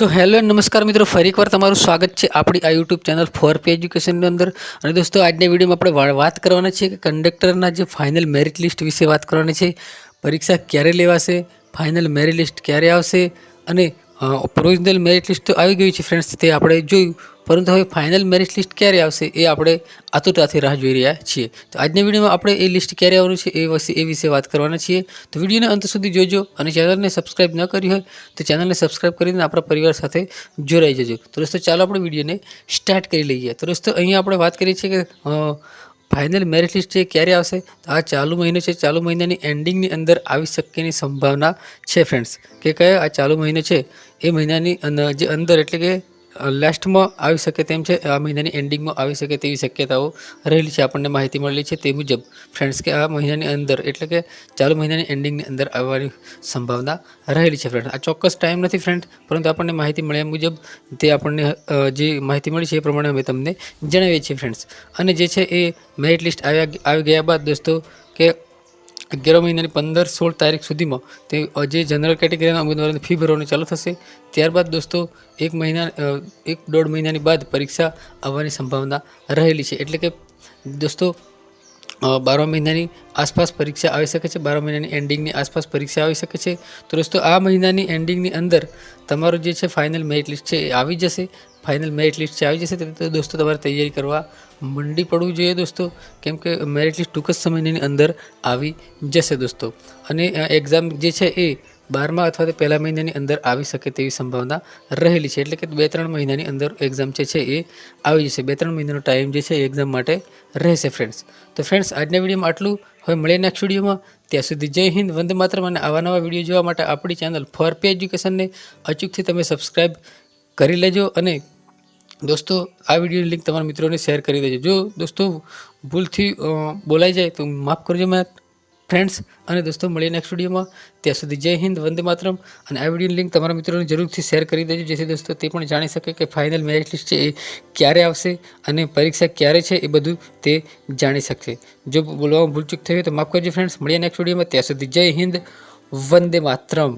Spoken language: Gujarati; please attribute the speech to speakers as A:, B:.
A: સો હેલો નમસ્કાર મિત્રો. ફરી એકવાર તમારું સ્વાગત છે આપણી આ યુટ્યુબ ચેનલ ફોર પી એજ્યુકેશનની અંદર. અને દોસ્તો, આજના વિડીયોમાં આપણે વાત કરવાના છે કે કંડક્ટરના જે ફાઇનલ મેરિટ લિસ્ટ વિશે વાત કરવાની છે. પરીક્ષા ક્યારે લેવાશે? ફાઇનલ મેરિટ લિસ્ટ ક્યારે આવશે? અને પ્રોવિઝનલ મેરિટ લિસ્ટ તો આવી ગયું છે ફ્રેન્ડ્સ તે આપણે જોયું. પરંતુ હવે ફાઇનલ મેરિટ લિસ્ટ ક્યારે આવશે એ આપણે આતુરતાથી રાહ જોઈ રહ્યા છીએ. તો આજના વિડીયોમાં આપણે એ લિસ્ટ ક્યારે આવવાનું છે એ વિશે એ વિશે વાત કરવાના છીએ. તો વિડીયોને અંત સુધી જોજો અને ચેનલને સબસ્ક્રાઇબ ન કરી હોય તો ચેનલને સબસ્ક્રાઇબ કરીને આપણા પરિવાર સાથે જોડાઈ જજો. તો દોસ્તો, ચાલો આપણે વિડીયોને સ્ટાર્ટ કરી લઈએ. તો દોસ્તો, અહીંયા આપણે વાત કરીએ છીએ કે ફાઇનલ મેરિટ લિસ્ટ છે ક્યારે આવશે? તો આ ચાલુ મહિનો છે, ચાલુ મહિનાની એન્ડિંગની અંદર આવી શકવાની સંભાવના છે ફ્રેન્ડ્સ કે કયા? આ ચાલુ મહિનો છે, એ મહિનાની જે અંદર એટલે કે લાસ્ટમાં આવી શકે તેમ છે, આ મહિનાની એન્ડિંગમાં આવી શકે તેવી શક્યતાઓ રહેલી છે, આપણને માહિતી મળેલી છે તે મુજબ. ફ્રેન્ડ્સ કે આ મહિનાની અંદર, એટલે કે ચાલુ મહિનાની એન્ડિંગની અંદર આવવાની સંભાવના રહેલી છે ફ્રેન્ડ આ ચોક્કસ ટાઈમ નથી ફ્રેન્ડ પરંતુ આપણને માહિતી મળ્યા મુજબ તે આપણને જે માહિતી મળી છે એ પ્રમાણે અમે તમને જણાવીએ છીએ ફ્રેન્ડ્સ અને જે છે એ મેરિટ લિસ્ટ આવ્યા આવી ગયા બાદ દોસ્તો, કે અગિયાર મહિનાની પંદર સોળ તારીખ સુધીમાં તે જે જનરલ કેટેગરીના ઉમેદવારોને ફી ભરવાનું ચાલુ થશે. ત્યારબાદ દોસ્તો, એક મહિના એક દોઢ મહિનાની બાદ પરીક્ષા આવવાની સંભાવના રહેલી છે. એટલે કે દોસ્તો બારમા મહિનાની આસપાસ પરીક્ષા આવી શકે છે, બારમા મહિનાની એન્ડિંગની આસપાસ પરીક્ષા આવી શકે છે. તો દોસ્તો, આ મહિનાની એન્ડિંગની અંદર તમારું જે છે ફાઇનલ મેરિટ લિસ્ટ છે એ આવી જશે. ફાઇનલ મેરિટ લિસ્ટ છે આવી જશે, તો દોસ્તો તમારે તૈયારી કરવા મંડી પડવું જોઈએ દોસ્તો. કેમ કે મેરિટ લિસ્ટ ટૂંક જ સમયની અંદર આવી જશે દોસ્તો. અને એક્ઝામ જે છે એ બારમા અથવા તો પહેલા મહિનાની અંદર આવી શકે તેવી સંભાવના રહેલી છે. એટલે કે બે ત્રણ મહિનાની અંદર એક્ઝામ જે છે એ આવી જશે. બે ત્રણ મહિનાનો ટાઈમ જે છે એ એક્ઝામ માટે રહેશે ફ્રેન્ડ્સ તો ફ્રેન્ડ્સ આજના વિડીયોમાં આટલું. હવે મળીએ નેક્સ્ટ વિડીયોમાં. ત્યાં સુધી જય હિન્દ, વંદે માતરમ અને આવા નવા વીડિયો જોવા માટે આપણી ચેનલ ફોર પે એજ્યુકેશનને અચૂકથી તમે સબસ્ક્રાઈબ કરી લેજો અને દોસ્તો, આ વિડીયોની લિંક તમારા મિત્રોને શેર કરી દેજો. જો દોસ્તો ભૂલથી બોલાઈ જાય તો માફ કરજો, મેં ફ્રેન્ડ્સ અને દોસ્તો, મળીએ નેક્સ્ટ વિડીયોમાં ત્યાં સુધી જય હિન્દ, વંદે માતરમ. અને આ વિડીયોની લિંક તમારા મિત્રોને જરૂરથી શેર કરી દેજો, જેથી દોસ્તો તે પણ જાણી શકે કે ફાઇનલ મેરિટ લિસ્ટ છે એ ક્યારે આવશે અને પરીક્ષા ક્યારે છે એ બધું તે જાણી શકશે. જો બોલવામાં ભૂલચૂક થઈ હોય તો માફ કરજો ફ્રેન્ડ્સ મળીએ નેક્સ્ટ વિડીયોમાં ત્યાં સુધી જય હિન્દ, વંદે માતરમ.